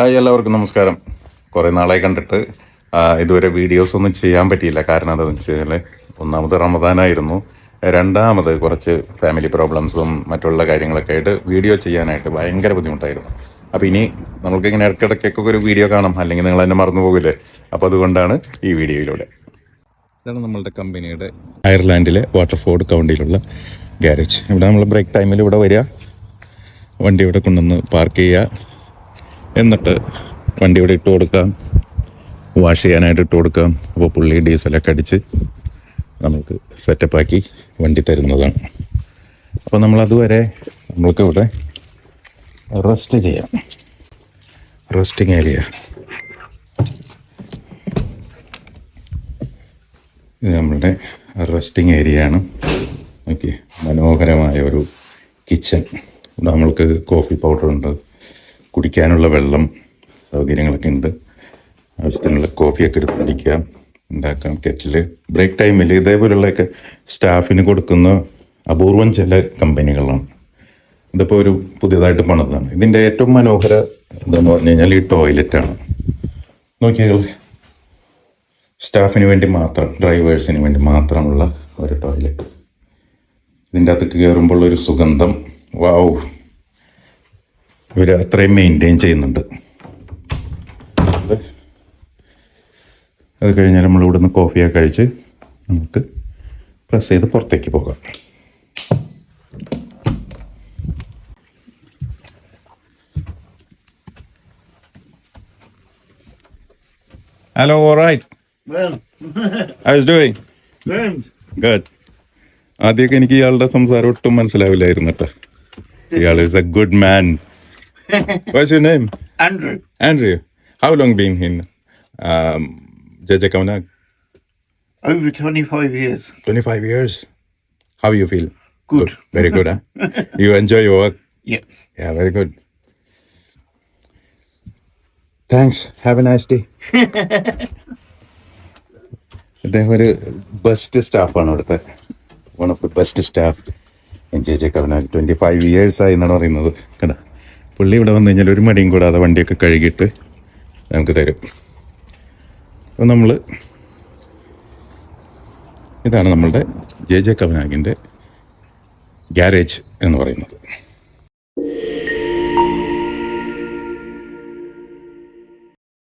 എല്ലാവർക്കും നമസ്കാരം. കുറേ നാളായി കണ്ടിട്ട് ഇതുവരെ വീഡിയോസ് ഒന്നും ചെയ്യാൻ പറ്റിയില്ല. കാരണം എന്താണെന്ന് വെച്ച് കഴിഞ്ഞാൽ ഒന്നാമത് റമദാനായിരുന്നു രണ്ടാമത് കുറച്ച് ഫാമിലി പ്രോബ്ലംസും മറ്റുള്ള കാര്യങ്ങളൊക്കെ ആയിട്ട് വീഡിയോ ചെയ്യാനായിട്ട് ഭയങ്കര ബുദ്ധിമുട്ടായിരുന്നു. അപ്പോൾ ഇനി നമുക്ക് ഇങ്ങനെ ഇടയ്ക്കിടയ്ക്കൊക്കെ ഒരു വീഡിയോ കാണാം. അല്ലെങ്കിൽ നിങ്ങൾ എന്നെ മറന്നു പോകില്ലേ അപ്പോൾ അതുകൊണ്ടാണ് ഈ വീഡിയോയിലൂടെ. ഇതാണ് നമ്മളുടെ കമ്പനിയുടെ അയർലാൻഡിലെ വാട്ടർഫോർഡ് കൗണ്ടിയിലുള്ള ഗ്യാരേജ് ഇവിടെ നമ്മൾ ബ്രേക്ക് ടൈമിൽ ഇവിടെ വരിക. വണ്ടി ഇവിടെ കൊണ്ടുവന്ന് പാർക്ക് ചെയ്യുക. എന്നിട്ട് വണ്ടി ഇവിടെ ഇട്ട് കൊടുക്കാം വാഷ് ചെയ്യാനായിട്ട് ഇട്ട് കൊടുക്കാം അപ്പോൾ പുള്ളി ഡീസലൊക്കെ അടിച്ച് നമുക്ക് സെറ്റപ്പാക്കി വണ്ടി തരുന്നതാണ്. അപ്പോൾ നമ്മൾ അതുവരെ നമ്മൾക്ക് ഇവിടെ റെസ്റ്റ് ചെയ്യാം. റെസ്റ്റിംഗ് ഏരിയ ഇത് നമ്മളുടെ റെസ്റ്റിംഗ് ഏരിയ ആണ്. ഓക്കെ മനോഹരമായ ഒരു കിച്ചൺ നമ്മൾക്ക് കോഫി പൗഡർ ഉണ്ട്. കുടിക്കാനുള്ള വെള്ളം സൗകര്യങ്ങളൊക്കെ ഉണ്ട്. ആവശ്യത്തിനുള്ള കോഫിയൊക്കെ എടുത്ത് കുടിക്കാം ഉണ്ടാക്കാം കെറ്റിൽ ബ്രേക്ക് ടൈമിൽ ഇതേപോലെയുള്ളതൊക്കെ സ്റ്റാഫിന് കൊടുക്കുന്ന അപൂർവം ചില കമ്പനികളാണ്. ഇതിപ്പോൾ ഒരു പുതിയതായിട്ട് പണിതാണ്. ഇതിന്റെ ഏറ്റവും മനോഹര എന്താന്ന് പറഞ്ഞു കഴിഞ്ഞാൽ ഈ ടോയ്ലറ്റാണ്. നോക്കിയാൽ സ്റ്റാഫിന് വേണ്ടി മാത്രം ഡ്രൈവേഴ്സിന് വേണ്ടി മാത്രമുള്ള ഒരു ടോയ്ലറ്റ്. ഇതിന്റെ അകത്ത് കയറുമ്പോൾ ഒരു സുഗന്ധം. വാവ് ഇവർ അത്രയും മെയിന്റെയിൻ ചെയ്യുന്നുണ്ട്. അത് കഴിഞ്ഞാൽ നമ്മൾ ഇവിടുന്ന് കോഫിയൊക്കെ കഴിച്ച് നമുക്ക് പ്രസ് ചെയ്ത് പുറത്തേക്ക് പോകാം. ഹലോ ഓറൈറ്റ് Well, ആദ്യമൊക്കെ എനിക്ക് ഇയാളുടെ സംസാരം ഒട്ടും മനസ്സിലാവില്ലായിരുന്നു കേട്ടോ. ഇയാൾ is a good man What's your name Andrew, Andrea how long been ഹിൻ ജജ കവന over 25 years. 25 years how you feel Good. very good huh? you enjoy your work Yeah. yeah very good thanks have a nice day അദ്ദേഹം ഒരു best സ്റ്റാഫാണ് അവിടുത്തെ one of the best staff J J കവന twenty five years ആയി എന്നാണ് പറയുന്നത് കണ്ട പുള്ളി ഇവിടെ വന്നു കഴിഞ്ഞാൽ ഒരു മടിയും കൂടാതെ വണ്ടിയൊക്കെ കഴുകിയിട്ട് നമുക്ക് തരും. അപ്പോൾ നമ്മൾ ഇതാണ് നമ്മളുടെ ജെ ജെ കവനാഗിന്റെ ഗ്യാരേജ് എന്ന് പറയുന്നത്.